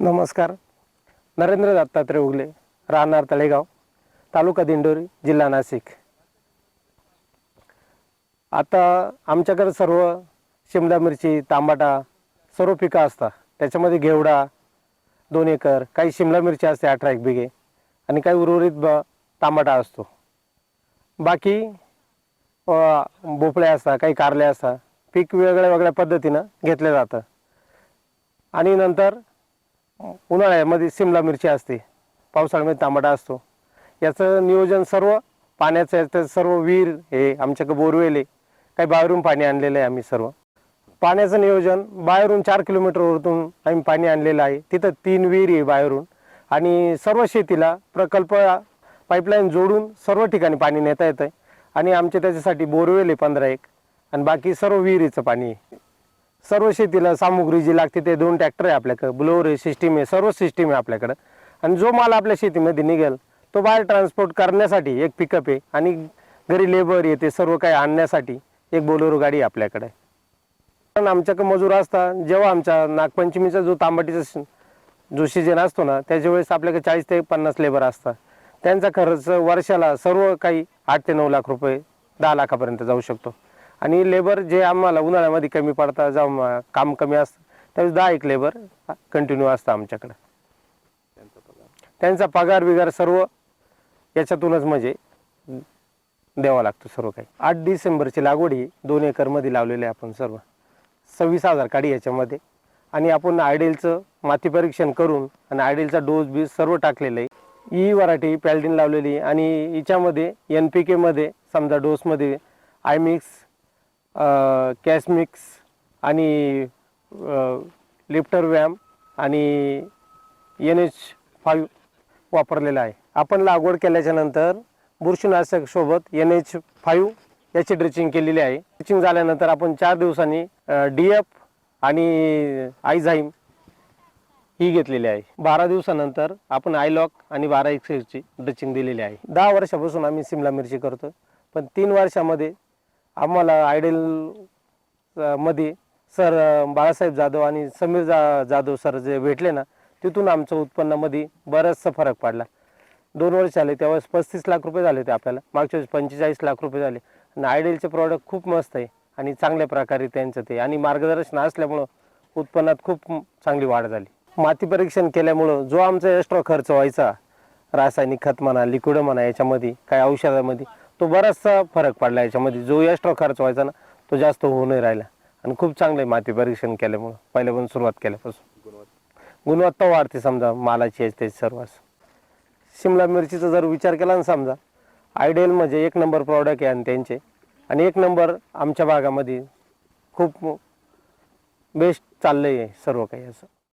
नमस्कार. नरेंद्र दत्तात्रय उगले राहणार तळेगाव तालुका दिंडोरी जिल्हा नाशिक. आता आमच्याकडे सर्व शिमला मिरची तांबाटा सर्व पिकं असतात. त्याच्यामध्ये घेवडा दोन एकर काही शिमला मिरची असते अठरा एक बिघे आणि काही उर्वरित ब तांबाटा असतो. बाकी भोपळ्या असतात काही कारल्या असतात. पीक वेगळ्या वेगळ्या पद्धतीनं घेतलं जातं. आणि नंतर उन्हाळ्यामध्ये सिमला मिरची असते पावसाळ्यामध्ये तांबडा असतो. याचं नियोजन सर्व पाण्याचं याचं सर्व विहीर हे आमच्याकडे बोरवेल आहे. काही बाहेरून पाणी आणलेलं आहे आम्ही सर्व. पाण्याचं नियोजन बाहेरून चार किलोमीटरवरतून आम्ही पाणी आणलेलं आहे. तिथं तीन विहीर आहे बाहेरून. आणि सर्व शेतीला प्रकल्प पाईपलाईन जोडून सर्व ठिकाणी पाणी नेता येतं आहे आणि आमचे त्याच्यासाठी बोरवेल आहे पंधरा एक. आणि बाकी सर्व विहिरीचं पाणी आहे. सर्व शेतीला सामुग्री जी लागते ते दोन ट्रॅक्टर आहे आपल्याकडं. ब्लोअर आहे सिस्टीम आहे सर्व सिस्टीम आहे आपल्याकडं. आणि जो माल आपल्या शेतीमध्ये निघेल तो बाहेर ट्रान्सपोर्ट करण्यासाठी एक पिकअप आहे आणि घरी लेबर येते सर्व काही आणण्यासाठी एक बोलेरो गाडी आपल्याकडे. पण आमच्याकडे मजूर असता जेव्हा आमच्या नागपंचमीचा जो तांबटीचा जो सीजन असतो ना त्याच्या वेळेस आपल्याकडे चाळीस ते पन्नास लेबर असतात. त्यांचा खर्च वर्षाला सर्व काही आठ ते नऊ लाख रुपये दहा लाखापर्यंत जाऊ शकतो. आणि लेबर जे आम्हाला उन्हाळ्यामध्ये कमी पडतात जाऊ काम कमी असतं त्यावेळेस दहा एक लेबर कंटिन्यू असतं आमच्याकडे. त्यांचा पगार बिगार सर्व याच्यातूनच म्हणजे द्यावा लागतो सर्व काही. आठ डिसेंबरची लागवड ही दोन एकरमध्ये लावलेली आहे आपण सर्व. सव्वीस हजार काडी याच्यामध्ये. आणि आपण आयडेलचं माती परीक्षण करून आणि आयडेलचा डोस बीज सर्व टाकलेलं आहे. ही वराठी पॅल्डिन लावलेली आहे. आणि हिच्यामध्ये एन पी केमध्ये समजा डोसमध्ये आयमिक्स कॅशमिक्स आणि लिफ्टर व्यायाम आणि एन एच फाईव्ह वापरलेला आहे. आपण लागवड केल्याच्यानंतर बुरशीनाशकसोबत एन एच फाईव्ह याची ड्रिचिंग केलेली आहे. ड्रिचिंग झाल्यानंतर आपण चार दिवसांनी डी एफ आणि आयझाईम ही घेतलेली आहे. बारा दिवसानंतर आपण आयलॉक आणि बारा एक्सेसची ड्रिचिंग दिलेली आहे. दहा वर्षापासून आम्ही सिमला मिरची करतो पण तीन वर्षामध्ये आम्हाला आयडलमध्ये सर बाळासाहेब जाधव आणि समीर जा जाधव सर जे भेटले ना तिथून आमचं उत्पन्नामध्ये बराचसा फरक पडला. दोन वर्ष आले त्यावेळेस पस्तीस लाख रुपये झाले होते आपल्याला. मागच्या वेळेस पंचेचाळीस लाख रुपये झाले. आणि आयडलचे प्रॉडक्ट खूप मस्त आहे आणि चांगल्या प्रकारे त्यांचं ते. आणि मार्गदर्शन असल्यामुळं उत्पन्नात खूप चांगली वाढ झाली. माती परीक्षण केल्यामुळं जो आमचा एक्स्ट्रा खर्च व्हायचा रासायनिक खत म्हणा लिक्विड म्हणा याच्यामध्ये काय औषधामध्ये तो बराचसा फरक पडला याच्यामध्ये. जो एक्स्ट्रा खर्च व्हायचा ना तो जास्त होऊ नाही राहिला. आणि खूप चांगलं आहे माती परीक्षण केल्यामुळं पहिल्यापासून सुरुवात केल्यापासून. गुणवत्ता वाढते समजा मालाची याची त्याची सर्वच शिमला मिरचीचा जर विचार केला ना समजा आयडियल म्हणजे एक नंबर प्रॉडक्ट आहे आणि त्यांचे. आणि एक नंबर आमच्या भागामध्ये खूप बेस्ट चाललं आहे सर्व काही असं.